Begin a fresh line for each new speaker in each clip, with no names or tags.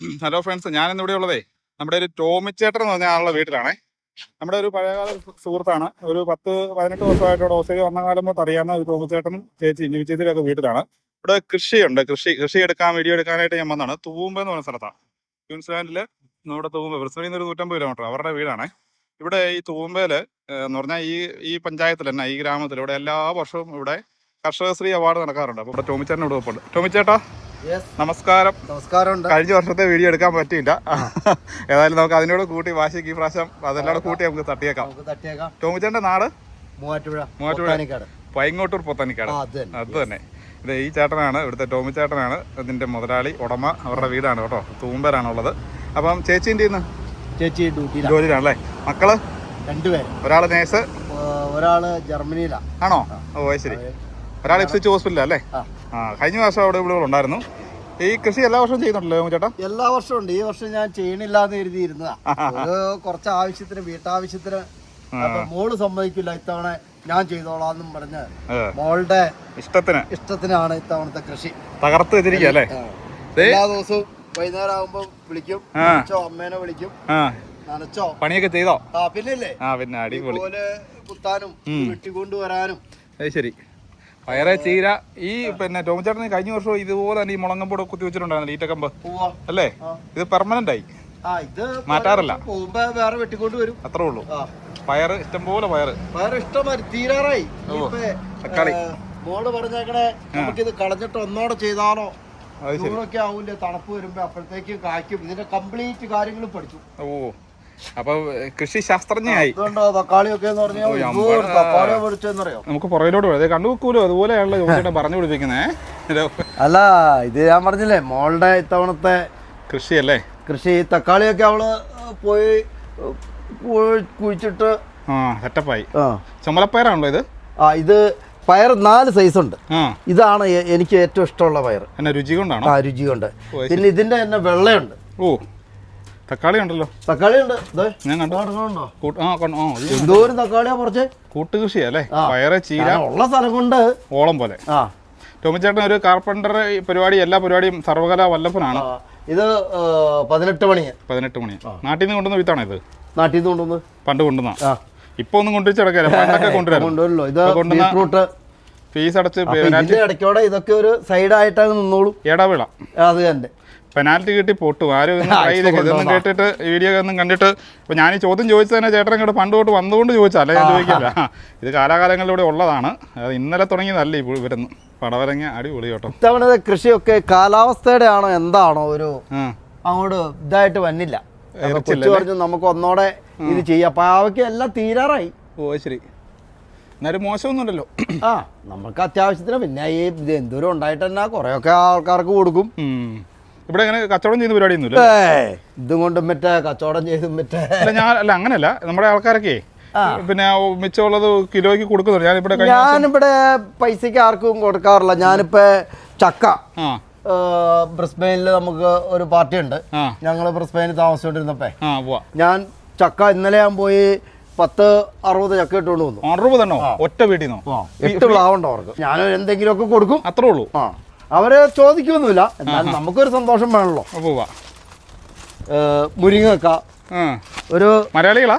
Hello friends ഞാൻ ഇവിടെ ഉള്ളതേ നമ്മുടെ ഒരു ടോമിച്ചേട്ടൻ എന്ന് പറഞ്ഞ ആളുടെ വീട്ടിലാണേ. നമ്മുടെ ഒരു പഴയകാല സുഹൃത്താണ്. ഒരു പത്ത് പതിനെട്ട് വർഷമായിട്ട് ഓസ്ട്രേലിയ വന്ന കാലം മുതൽ അറിയാവുന്ന ഒരു ടോമിച്ചേട്ടനും ചേച്ചി ജീവിച്ചതിലൊക്കെ വീട്ടിലാണ്. ഇവിടെ കൃഷിയുണ്ട്. കൃഷി കൃഷി എടുക്കാൻ വീഡിയോ എടുക്കാനായിട്ട് ഞാൻ വന്നതാണ്. തൂമ്പ എന്ന് പറഞ്ഞ സ്ഥലത്താണ് ക്യൂൻസ്ലാൻഡിൽ നമ്മുടെ തൂമ്പ ബ്രിസ്ബനിൽ നിന്ന് ഒരു നൂറ്റമ്പത് കിലോമീറ്റർ അവരുടെ വീടാണ്. ഇവിടെ ഈ തൂമ്പയിൽ എന്ന് പറഞ്ഞാൽ ഈ ഈ പഞ്ചായത്തിൽ തന്നെ ഈ ഗ്രാമത്തിൽ ഇവിടെ എല്ലാ വർഷവും ഇവിടെ കർഷകശ്രീ അവാർഡ് നടക്കാറുണ്ട്. അപ്പോൾ ഇവിടെ ടോമിച്ചേട്ടൻ ഇവിടെ ഒപ്പുണ്ട് ടോമിച്ചേട്ടാ നമസ്കാരം.
നമസ്കാരം
കഴിഞ്ഞ വർഷത്തെ വീഡിയോ എടുക്കാൻ പറ്റിയില്ല. ഏതായാലും നമുക്ക് അതിനോട് കൂട്ടി വാശിക്ക് ഈ പ്രാവശ്യം അതെല്ലാം കൂടെ കൂട്ടി നമുക്ക് തട്ടിയേക്കാം.
തട്ടിയേക്കാം.
ടോമിച്ചേന്റെ നാട്?
മൂവാറ്റുപുഴ.
പൈങ്ങോട്ടൂർ പൊത്തനിക്കാട്.
അത് തന്നെ.
ഇത് ഈ ചേട്ടനാണ് ഇവിടുത്തെ ടോമി ചേട്ടനാണ് ഇതിന്റെ മുതലാളി ഉടമ അവരുടെ വീടാണ് കേട്ടോ. തൂമ്പരാണ് ഉള്ളത് അപ്പം ചേച്ചിന്റെ ഇന്ന്
ചേച്ചി ഡ്യൂട്ടിയിലാണ്.
ജോലിയിലാണല്ലേ? മക്കൾ?
രണ്ടുപേര്.
ഒരാൾ നേഴ്സ്?
ഒരാൾ
ജർമ്മനിയിലാണോ ഓ ശരി. ഒരാൾ എക്സിച്ച് ഹോസ്പിറ്റലല്ലേ
അല്ലേ?
ആ. കഴിഞ്ഞ വർഷം അവിടെ ഇവിടെ ഉണ്ടായിരുന്നു. ഈ കൃഷി എല്ലാ വർഷവും ചെയ്യുന്നുണ്ടല്ലോ ചേട്ടാ
എല്ലാ വർഷവും ഉണ്ട്. ഈ വർഷം ഞാൻ ചെയ്യണില്ല എന്ന് എഴുതിയിരുന്നതാ ഒരു കുറച്ച് ആവശ്യത്തിന് വീട്ടാവശ്യത്തിന് മോൾ സമ്മതിക്കില്ല ഇത്തവണ ഞാൻ ചെയ്തോളാന്നും പറഞ്ഞ് മോളുടെ
ഇഷ്ടത്തിന്.
ഇഷ്ടത്തിനാണ് ഇത്തവണത്തെ കൃഷി.
തകർത്ത്. ദേ.
എല്ലാ ദിവസവും വൈകുന്നേരം ആകുമ്പോ വിളിക്കും. അമ്മേനെ വിളിക്കും. നനച്ചോ?
പണിയൊക്കെ ചെയ്തോ?
ആ പിന്നില്ലേ?
ആ പിന്നെ അടിപൊളി.
പോലെ കുത്താനും വെട്ടിക്കൊണ്ടുവരാനും.
ശരി. പയറ് ചീര ഈ പിന്നെ ടോമിച്ചേട്ടന് കഴിഞ്ഞ വർഷം ഇതുപോലെ തന്നെ ഈ മുളങ്ങമ്പൂടെ കുത്തി വെച്ചിട്ടുണ്ടായിരുന്നു ഈറ്റക്കമ്പ്? അല്ലേ? ഇത് പെർമനന്റ് ആയി.
ഇത്
മാറ്റാറില്ല.
വേറെ വെട്ടിക്കൊണ്ട് വരും.
അത്രേ ഉള്ളൂ. പയറ് ഇഷ്ടം പോലെ പയറ്.
പയറ് ഇഷ്ടമായി തീരാറായി.
തക്കാളി.
മോൾ പറഞ്ഞേക്കണേ നമുക്കിത് കളഞ്ഞിട്ട് ഒന്നോടെ ചെയ്താലോ? ജൂണൊക്കെ ആവൂലേ തണുപ്പ് വരുമ്പോ അപ്പോഴത്തേക്ക് കായ്ക്കും. ഇതിന്റെ കംപ്ലീറ്റ് കാര്യങ്ങളും പഠിച്ചു.
ഓ. അപ്പൊ കൃഷി ശാസ്ത്രജ്ഞയായി.
തക്കാളിയൊക്കെ
നമുക്ക് പുറകിലോട്ട് പോയത് കണ്ടുവെക്കൂലോ അതുപോലെയാണല്ലോ ചോദിച്ചിട്ട് പറഞ്ഞു പിടിപ്പിക്കുന്നേ.
അല്ല ഇത് ഞാൻ പറഞ്ഞില്ലേ മോളുടെ ഇത്തവണത്തെ
കൃഷിയല്ലേ?
കൃഷി തക്കാളിയൊക്കെ അവൾ പോയി കുഴിച്ചിട്ട്
ആ സെറ്റപ്പായി.
ആ.
ചുമലപ്പയറാണല്ലോ ഇത്?
ആ ഇത് പയർ നാല് സൈസ് ഉണ്ട് ഇതാണ് എനിക്ക് ഏറ്റവും ഇഷ്ടമുള്ള പയർ
എന്നെ രുചി കൊണ്ടാണ്?
ആ രുചി കൊണ്ട്. പിന്നെ ഇതിന്റെ തന്നെ വെള്ളയുണ്ട്.
ഓ. തക്കാളി ഉണ്ടല്ലോ
തക്കാളി ഉണ്ട്
ഞാൻ കണ്ടോ.
എന്തോരം തക്കാളിയാ കുറച്ച്
കൂട്ടുകൃഷിയല്ലേ?
അല്ലേ
പയറ് ചീര.
ഉള്ള സ്ഥലം കൊണ്ട്
ഓളം പോലെ. ടോമിച്ചേട്ടൻ ഒരു കാർപ്പന്റർ പരിപാടി എല്ലാ പരിപാടിയും സർവകലാ വല്ലഭനാണ്.
ഇത് പതിനെട്ട് മണി.
പതിനെട്ട് മണി. നാട്ടിൽ നിന്ന് കൊണ്ടുവന്ന വിത്താണോ ഇത്?
നാട്ടിൽ നിന്ന് കൊണ്ടുവന്ന്.
പണ്ട് കൊണ്ടുവന്ന. ഇപ്പൊ ഒന്നും കൊണ്ടുവച്ച് കിടക്കില്ല പണ്ടൊക്കെ കൊണ്ടുവരാം
ഇത്
കൊണ്ടുവന്ന- ഫീസ് അടച്ച്
ഇടയ്ക്കോടെ ഇതൊക്കെ ഒരു സൈഡ് സൈഡായിട്ടങ്ങ് നിന്നോളൂ.
ഇടവിള
അത് തന്നെ.
പെനാൽറ്റി കിട്ടി പൊട്ടും. ആരും ഇതൊന്നും കേട്ടിട്ട് വീഡിയോ ഒന്നും കണ്ടിട്ട് ഇപ്പൊ ഞാൻ ഈ ചോദ്യം ചോദിച്ചതന്നെ ചേട്ടൻ ഇങ്ങോട്ട് പണ്ട് തൊട്ട് വന്നുകൊണ്ട് ചോദിച്ചല്ല ഞാൻ ചോദിക്കില്ല. ഇത് കാലാകാലങ്ങളിലൂടെ ഉള്ളതാണ്. അത് ഇന്നലെ തുടങ്ങിയതല്ല ഈ ഇവരുന്ന്. പടവരങ്ങ അടിപൊളി കേട്ടോ.
ഇത്തവണ കൃഷിയൊക്കെ കാലാവസ്ഥയുടെ ആണോ എന്താണോ ഒരു അങ്ങോട്ട് ഇതായിട്ട് വന്നില്ല. കൊച്ചു പറഞ്ഞു നമുക്ക് ഒന്നോടെ ഇത് ചെയ്യാം. അപ്പൊ അവയ്ക്ക് എല്ലാം തീരാറായി.
ഓ ശരി. എന്നാലും മോശമൊന്നുമില്ലല്ലോ.
ആ നമുക്ക് അത്യാവശ്യത്തിന് പിന്നെ ഈ ഇത് എന്തോരം ഉണ്ടായിട്ട് തന്നെ കുറെയൊക്കെ ആൾക്കാർക്ക് കൊടുക്കും.
ഇവിടെ അങ്ങനെ കച്ചവടം ചെയ്യുന്ന പരിപാടിയൊന്നുമില്ല
ഇതും കൊണ്ടും മറ്റേ കച്ചവടം ചെയ്തും മറ്റേ
അല്ല ഞാൻ അല്ല അങ്ങനെയല്ല നമ്മുടെ ആൾക്കാരൊക്കെ പിന്നെ മിച്ചമുള്ളത് കിലോയ്ക്ക് കൊടുക്കുന്നുണ്ട്. ഞാനിവിടെ
ഞാനിവിടെ പൈസക്ക് ആർക്കും കൊടുക്കാറില്ല. ഞാനിപ്പോ ചക്ക. ബ്രിസ്ബെയിനിൽ നമുക്ക് ഒരു പാർട്ടി ഉണ്ട് ഞങ്ങൾ ബ്രിസ്ബെയിനിൽ
താമസിച്ചോണ്ടിരുന്നപ്പേ
ഞാൻ ചക്ക ഇന്നലെ ഞാൻ പോയി പത്ത് അറുപത് ചക്ക ഇട്ടുകൊണ്ട് വന്നു
അറുപത് എണ്ണോ ഒറ്റ വീട്ടിൽ നിന്നോ
എട്ട് ആവണ്ടോ അവർക്ക്? ഞാൻ എന്തെങ്കിലുമൊക്കെ കൊടുക്കും.
അത്രേ ഉള്ളൂ.
ആ. അവർ ചോദിക്കൊന്നുമില്ല എന്നാലും നമുക്കൊരു സന്തോഷം വേണല്ലോ. മുരിങ്ങക്ക. ഒരു
മലയാളികളാ?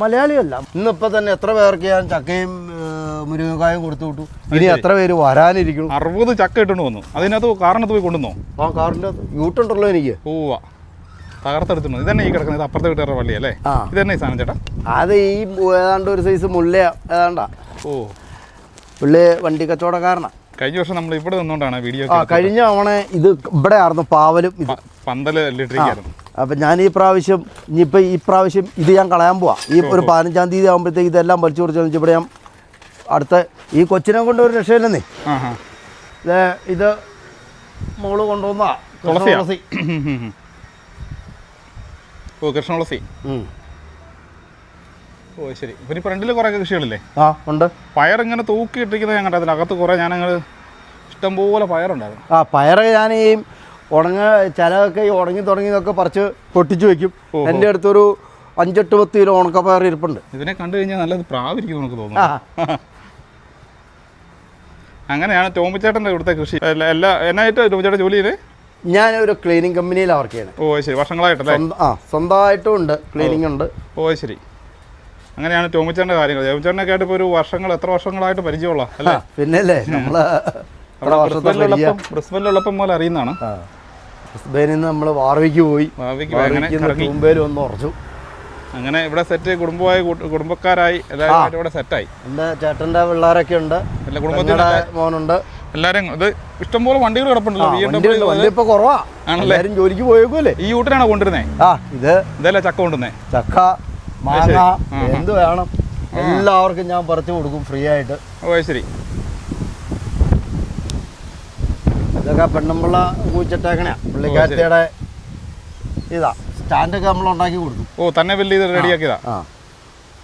മലയാളിയല്ല. ഇന്നിപ്പോ തന്നെ എത്ര പേർക്ക് ഞാൻ ചക്കയും മുരിങ്ങക്കായും കൊടുത്തു വിട്ടു. ഇനി എത്ര പേര് വരാനിരിക്കും?
അറുപത് ചക്ക ഇട്ടു വന്നു. അതിനകത്ത് കാറിനകത്ത് പോയി കൊണ്ടുവന്നോ?
ആ കാറിന്റെ യൂട്ടുണ്ടല്ലോ എനിക്ക്.
പോവാ. തകർത്തെടുത്തിട്ടുണ്ട്. ഇതന്നെ ഈ കിടക്കുന്നത്. അപ്പുറത്തെ വീട്ടുകാരുടെ പള്ളി അല്ലേ. ഇതന്നെ ഈ സാധനം ചേട്ടാ?
അത് ഈ ഏതാണ്ട് ഒരു സൈസ് മുല്ല ഏതാണ്ടാ?
ഓ.
പുള്ളി വണ്ടി കച്ചവടക്കാരനാ.
കഴിഞ്ഞ വർഷം നമ്മൾ ഇവിടെ നിന്നുകൊണ്ടാണ് വീഡിയോ
ആ കഴിഞ്ഞ തവണ ഇത് ഇവിടെ ആയിരുന്നു പാവലും ഇത്.
പന്തൽ ഇട്ടിരിക്കുകയായിരുന്നു
അപ്പം ഞാൻ ഈ പ്രാവശ്യം ഇനിയിപ്പോൾ ഈ പ്രാവശ്യം ഇത് ഞാൻ കളയാൻ പോവാം. ഈ ഒരു പതിനഞ്ചാം തീയതി ആകുമ്പോഴത്തേക്ക് ഇതെല്ലാം വലിച്ചു കുറച്ച് ഇവിടെ ഞാൻ അടുത്ത ഈ കൊച്ചിനെ കൊണ്ട് ഒരു രക്ഷയില്ലെന്നേ. ഇത് ഇത് മോൾ കൊണ്ടുവന്ന? തുളസി
ഓ കൃഷ്ണതുളസി.
ഉം.
ഓ ശരി. പിന്നെ ഫ്രണ്ടിൽ കുറേ കൃഷികളില്ലേ?
ആ ഉണ്ട്.
പയർ ഇങ്ങനെ തൂക്കി ഇട്ടിരിക്കുന്നത് ഞാൻ കണ്ടു അതിനകത്ത് കുറേ ഞാനങ്ങൾ ഇഷ്ടംപോലെ പയറുണ്ടായിരുന്നു.
ആ പയറ് ഞാൻ ഈ ഉണങ്ങ ചിലതൊക്കെ ഈ ഉണങ്ങി തുടങ്ങിയതൊക്കെ പറിച്ച് പൊട്ടിച്ചു വെക്കും. എന്റെ അടുത്തൊരു അഞ്ചെട്ട് പത്ത് കിലോ ഉണക്ക പയർ ഇരിപ്പുണ്ട്.
ഇതിനെ കണ്ടു കഴിഞ്ഞാൽ നല്ലത് പ്രാവിരിക്കും നമുക്ക് തോന്നുന്നു. അങ്ങനെയാണ് ടോമിച്ചേട്ടന്റെ ഇവിടുത്തെ കൃഷി. എല്ലാ എന്നായിട്ട് ടോമിച്ചേട്ടൻ ജോലി ചെയ്തേ?
ഞാൻ ഒരു ക്ലീനിങ് കമ്പനിയിലാണ് വർക്ക് ചെയ്യുന്നത്.
ഓ ശരി. വർഷങ്ങളായിട്ടല്ലേ?
ആ സ്വന്തമായിട്ടും ഉണ്ട്. ക്ലീനിങ് ഉണ്ട്.
ഓ ശരി. അങ്ങനെയാണ് ടോമിച്ചേട്ടന്റെ കാര്യങ്ങൾ. ടോമിച്ചേട്ടനൊക്കെ ആയിട്ട് ഇപ്പോൾ ഒരു വർഷങ്ങൾ എത്ര വർഷങ്ങളായിട്ട് പരിചയമുള്ള അല്ലേ?
പിന്നല്ലേ നമ്മൾ
ബ്രിസ്ബനിലുള്ളപ്പം പോലെ അറിയുന്നതാണ്.
ബ്രിസ്ബനിൽ നിന്ന് നമ്മൾ വാർവിക്ക് പോയി. മുമ്പേലും ഒന്ന് ഉറച്ചു.
അങ്ങനെ ഇവിടെ സെറ്റ് കുടുംബമായി കുടുംബക്കാരായി എല്ലാവരും ഇവിടെ സെറ്റായി.
എന്റെ ചേട്ടന്റെ പിള്ളേരൊക്കെ ഉണ്ട്.
എല്ലാ
കുടുംബത്തിന്റെ മോനുണ്ട്.
എല്ലാരും ഇത് ഇഷ്ടംപോലെ വണ്ടികൾ കിടപ്പുണ്ടല്ലോ
ഇപ്പൊ കുറവാ. എല്ലാരും ജോലിക്ക് പോയേക്കുമല്ലേ
ഈ ഊട്ടിനാണോ കൊണ്ടിരുന്നേ
ആ ഇത്
ഇതല്ലേ ചക്ക കൊണ്ടുവന്നേ
ചക്ക മാങ്ങ എന്ത് വേണം? എല്ലാവർക്കും ഞാൻ പറിച്ചു കൊടുക്കും ഫ്രീ ആയിട്ട്.
ഓ ശരി.
ഇതൊക്കെ പെണ്ണുമ്പിള്ള കൂച്ചിട്ടേക്കണ പുള്ളിക്കാരത്തിയുടെ ഇതാ. സ്റ്റാൻഡൊക്കെ നമ്മൾ ഉണ്ടാക്കി കൊടുക്കും.
ഓ തന്നെ വലിയ ഇത് റെഡിയാക്കിയതാ
ആ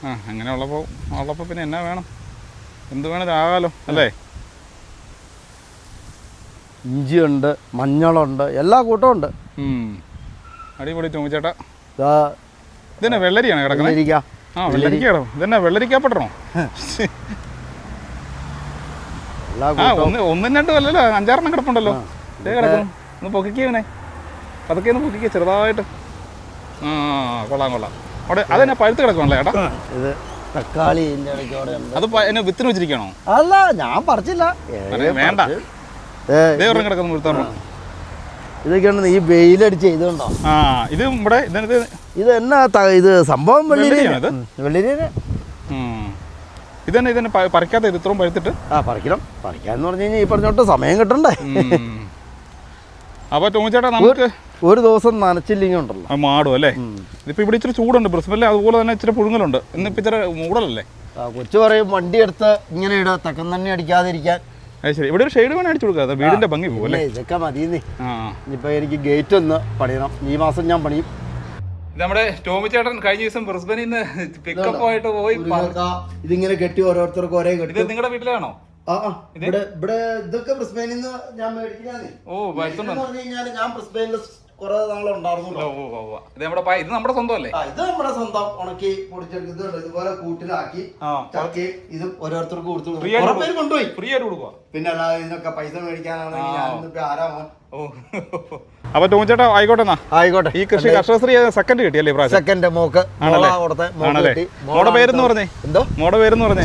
ആ. അങ്ങനെ ഉള്ളപ്പോൾ ഉള്ളപ്പോൾ പിന്നെ എന്നാ വേണം? എന്ത് വേണം ഇതാകാലോ അല്ലേ?
ഇഞ്ചിയുണ്ട് മഞ്ഞളുണ്ട് എല്ലാ കൂട്ടവും ഉണ്ട്.
അടിപൊളി
ചോദിച്ചേട്ടാ
ഇതന്നെ വെള്ളരിയാണ് കിടക്കുന്നത് ആ വെള്ളരിക്ക കിടക്കും ഇതന്നെ വെള്ളരിക്കാപ്പെട്ടണോ
എല്ലാ
ആ ഒന്ന് ഒന്നും രണ്ടും അല്ലല്ലോ അഞ്ചാറെണ്ണം കിടപ്പുണ്ടല്ലോ. ഇതേ കിടക്കും ഒന്ന് പൊക്കിക്കവനെ പതുക്കെ ഒന്ന് പൊക്കിക്ക ചെറുതായിട്ട്. ആ കൊള്ളാം കൊള്ളാം. അവിടെ അതെന്നെ പഴുത്ത് കിടക്കുമല്ലേ ചേട്ടാ
ഇത് തക്കാളി
അത് എന്നെ വിത്തിന് വെച്ചിരിക്കണോ?
അല്ല ഞാൻ പറിച്ചില്ല.
വേണ്ട. ഒരെണ്ണം കിടക്കുന്നു മുഴുത്തോണം
ഇതൊക്കെയാണ് ഈ വെയിലടിച്ച് ചെയ്തുണ്ടോ
ആ ഇത് ഇവിടെ ഇതിനത്
ഇത് എന്നാ ഇത് സംഭവം വെള്ളിരി
വെള്ളരിയാണിത്?
വെള്ളിരി
ഉം. ഇതന്നെ ഇതന്നെ പ- പറിക്കാത്ത ഇത് ഇത്രയും പഴുത്തിട്ട്?
ആ പറിക്കണം. പറിക്കാന്ന് പറഞ്ഞു കഴിഞ്ഞാൽ ഈ പറഞ്ഞോട്ട് സമയം കിട്ടണ്ടേ.
അപ്പൊ ടോമിച്ചേട്ടാ നമുക്ക്
ഒരു ദിവസം നനച്ചില്ലെങ്കിൽ ഉണ്ടല്ലോ.
മാടും അല്ലേ? ഇതിപ്പോ ഇവിടെ ഇച്ചിരി ചൂടുണ്ട്. ബ്രിസ്ബനിൽ അതുപോലെ തന്നെ ഇച്ചിരി പുഴുങ്ങലുണ്ട്. ഇന്നിപ്പോ ഇച്ചിരി മൂടലല്ലേ?
കൊച്ചു പറയും വണ്ടി എടുത്ത് ഇങ്ങനെ ഇട തക്കം തന്നെ അടിക്കാതിരിക്കാൻ.
ശരി. ഇവിടെ ഒരു ഷെയ്ഡ് വേണം അടിച്ചു കൊടുക്കുക വീടിന്റെ ഭംഗി
ഇല്ലേ, ഇതൊക്കെ മതി
ആ.
ഇനിയിപ്പോൾ എനിക്ക് ഗേറ്റ് ഒന്ന് പണിയണം. ഈ മാസം ഞാൻ പണിയും.
നമ്മുടെ ടോമി ചേട്ടൻ കഴിഞ്ഞ ദിവസം ബ്രിസ്ബനിൽ നിന്ന് പിക്കപ്പ് ആയിട്ട് പോയി
ഇതിങ്ങനെ കെട്ടി ഓരോരുത്തർക്ക് ഒരേ കെട്ടി.
ഇത് നിങ്ങളുടെ വീട്ടിലാണോ?
ഇവിടെ ഇവിടെ ഇതൊക്കെ ബ്രിസ്ബനിൽ നിന്ന് ഞാൻ മേടിക്കുന്നതാണ്.
ഓ
കഴിഞ്ഞാൽ ഞാൻ ബ്രിസ്ബനിൽ കുറെ
ഓ ഇത് നമ്മുടെ ഇത് നമ്മുടെ സ്വന്തം അല്ലേ
ആ ഇത് നമ്മുടെ സ്വന്തം ഉണക്കി പൊടിച്ചെടുക്കുന്നത് ഇതുപോലെ കൂട്ടിലാക്കി ചക്കി ഇത് ഓരോരുത്തർക്ക് കൊടുത്തു പേര് കൊണ്ടുപോയി.
ഫ്രീ ആയിട്ട് കൊടുക്കുക
പിന്നെ അല്ലാതെ ഇതിനൊക്കെ പൈസ മേടിക്കാനാണെങ്കിൽ ഞാനിപ്പോ ആരാ?
ഓ. അപ്പൊ ടോമിച്ചേട്ടാ ആയിക്കോട്ടെ
ആയിക്കോട്ടെ.
ഈ കൃഷി കർഷകശ്രീ സെക്കൻഡ് കിട്ടിയല്ലേ പ്രാവശ്യം?
Second mock.
ആണല്ലേ? മോടെ പേരെന്ന് പറഞ്ഞേ?
എന്തോ?
മോടെ പേരെന്ന് പറഞ്ഞേ?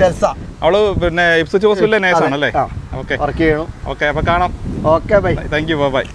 അവൾ പിന്നെ ഇപ്സിച്ച് ഹോസ്പിറ്റലിലെ നേഴ്സാണല്ലേ?
ആണല്ലേ
ഓക്കെ. ഓക്കെ അപ്പൊ കാണാം.
Okay bye.
Thank you bye.